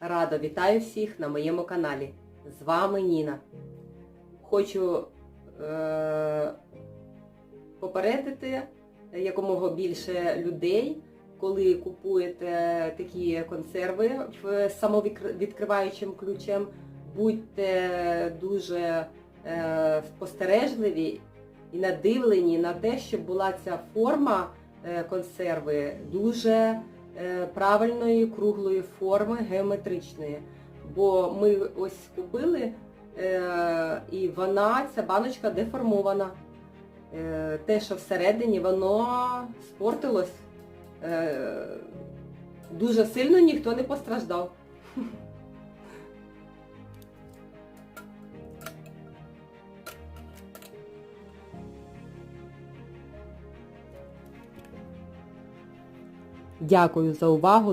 Рада вітаю всіх на моєму каналі. З вами Ніна. Хочу е- попередити якомога більше людей, коли купуєте такі консерви в самовідкриваючим ключем, будьте дуже е- спостережливі і надивлені на те, щоб була ця форма е, консерви дуже правильної круглої форми, геометричної. Бо ми ось купили, е, і вона, ця баночка деформована. Е, Те, що всередині, воно спортилось. Е, Дуже сильно ніхто не постраждав. Дякую за увагу.